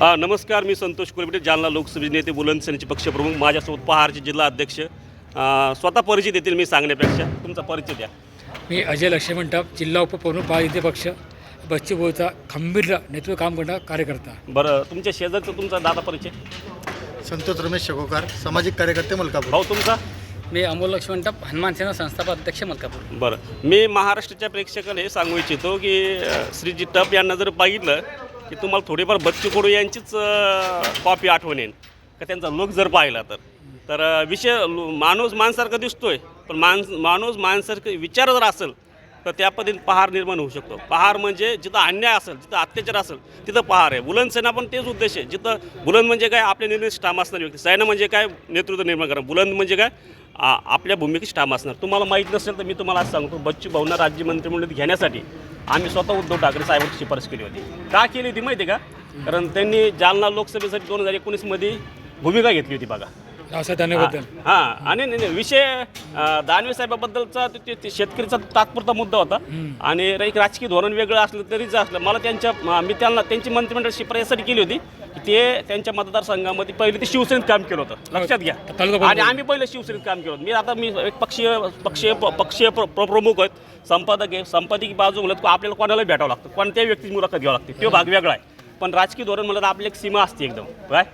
नमस्कार मी संतोष कुलबिटे जालना लोकसभेचे नेते बुलंद सेनेचे पक्षप्रमुख माझ्यासोबत पहारचे जिल्हा अध्यक्ष. स्वतः परिचय देतील मी सांगण्यापेक्षा. तुमचा परिचय द्या. मी अजय लक्ष्मण टप जिल्हा उपप्रमुख भारतीय पक्ष बच्चूभाऊचा खंबीर नेतृत्व काम करणारा कार्यकर्ता. बरं तुमच्या शेजारचा तुमचा दादा परिचय? संतोष रमेश शेगोकार सामाजिक कार्यकर्ते मलकापूर. भाऊ तुमचा? मी अमोल लक्ष्मण टप हनुमान सेना संस्थापक अध्यक्ष मलकापूर. बरं मी महाराष्ट्राच्या प्रेक्षकाला हे सांगू इच्छितो की श्रीजी टप यांना जर पाहिलं की तुम्हाला थोडीफार बच्चू कडू यांचीच कॉपी आठवण येईल का त्यांचा लुक जर पाहिला तर. तर विषय लो- माणूस माणसारखा दिसतोय पण माणस माणूस माणसारखं विचार जर असेल तर त्या पद्धतीने पहार निर्माण होऊ शकतो. पहार म्हणजे जिथं अन्याय असेल जिथं अत्याचार असेल तिथं पहार आहे. बुलंद सेना पण तेच उद्देश आहे. जिथं बुलंद म्हणजे काय आपल्या निर्णय ठाम असणारी व्यक्ती. सेना म्हणजे काय नेतृत्व निर्माण करणं. बुलंद म्हणजे काय आपल्या भूमिकेची ठाम असणार. तुम्हाला माहीत नसेल तर मी तुम्हाला आज सांगतो बच्चू भावना राज्यमंत्रिमंडळात घेण्यासाठी आम्ही स्वतः उद्धव ठाकरे साहेबांची शिफारस केली होती. का केली होती माहिती आहे का? कारण त्यांनी जालना लोकसभेसाठी दोन हजार एकोणीसमध्ये भूमिका घेतली होती बघा. असं त्याबद्दल हा आणि नाही, नाही, विषय अं, दानवे साहेबाबद्दलचा ते- ते- ते शेतकरीचा तात्पुरता मुद्दा होता. आणि एक राजकीय धोरण वेगळं असलं तरी जे असलं मला त्यांच्या म- मी त्यांना त्यांची मंत्रिमंडळ शिफारस यासाठी केली होती की ते त्यांच्या मतदारसंघामध्ये पहिले ते शिवसेनेत काम केलं होतं. लक्षात घ्या. आणि आम्ही पहिले शिवसेनेत काम केलं होतं. मी आता मी एक पक्षीय पक्षीय पक्षीय प्र- प्र- प्रमुख आहेत. संपादक आहे. संपादकी बाजू म्हणलं तर आपल्याला कोणाला भेटावं लागतं. कोणत्याही व्यक्तीची मुलाखत घ्यावं लागते. तो भाग वेगळा आहे. पण राजकीय धोरण म्हणलं तर आपली एक सीमा असते एकदम काय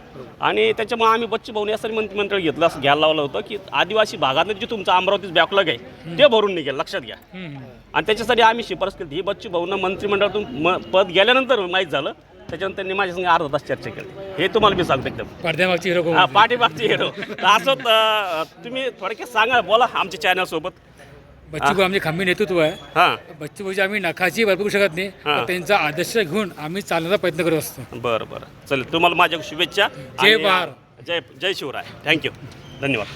आणि त्याच्यामुळे आम्ही बच्चू भाऊने यासाठी मंत्रिमंडळ घेतलं असं घ्यायला लावलं होतं की आदिवासी भागातलं जे तुमचं अमरावतीच बॅकलॉग आहे ते भरून निघेल लक्षात घ्या. आणि त्याच्यासाठी आम्ही शिफारस केली ही बच्चू भाऊनं मंत्रिमंडळातून पद गेल्यानंतर माहीत झालं त्याच्यानंतर त्यांनी माझ्या संग अर्धा तास चर्चा केली. हे तुम्हाला मी सांगतो एकदम. पडद्यामागची हिरो हा, पाठीमागचे हिरो असं तुम्ही थोडक्यात सांगा बोला आमच्या चॅनलसोबत बच्चूभाऊ आमचे खंबीर नेतृत्व आहे. हां. बच्चूभाऊची आम्ही नखाची भरपूर शकत नाही हा. पण त्यांचा आदर्श घेऊन आम्ही चालण्याचा प्रयत्न करत असतो. बरं बरं. चल तुम्हाला माझ्या शुभेच्छा जय आणि, भारत. जय जय शिवराय. थँक्यू धन्यवाद.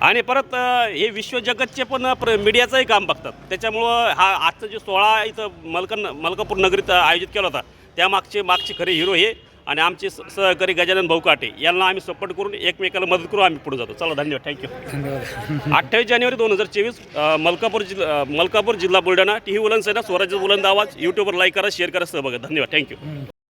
आणि परत अं, हे विश्वजगतचे पण प्र मीडियाचंही काम बघतात. त्याच्यामुळं हा आजचा जो सोहळा इथं मलकन मलकापूर नगरीत आयोजित केला होता त्यामागचे मागचे खरे हिरो हे आणि आमचे सहकारी गजानन भाऊ काटे यांना आम्ही सपोर्ट करून एकमेकाला मदत करू आम्ही पुढे जातो. चला धन्यवाद. थँक्यू अठ्ठावीस जानेवारी दोन हजार चोवीस मलकापूर जिल्हा मलकापूर जिल्हा बुलढाणा टी व्ही बुलंद सेना स्वराज्य बुलंद आवाज यूट्यूबवर लाईक करा शेअर करा सहभाग धन्यवाद. थँक्यू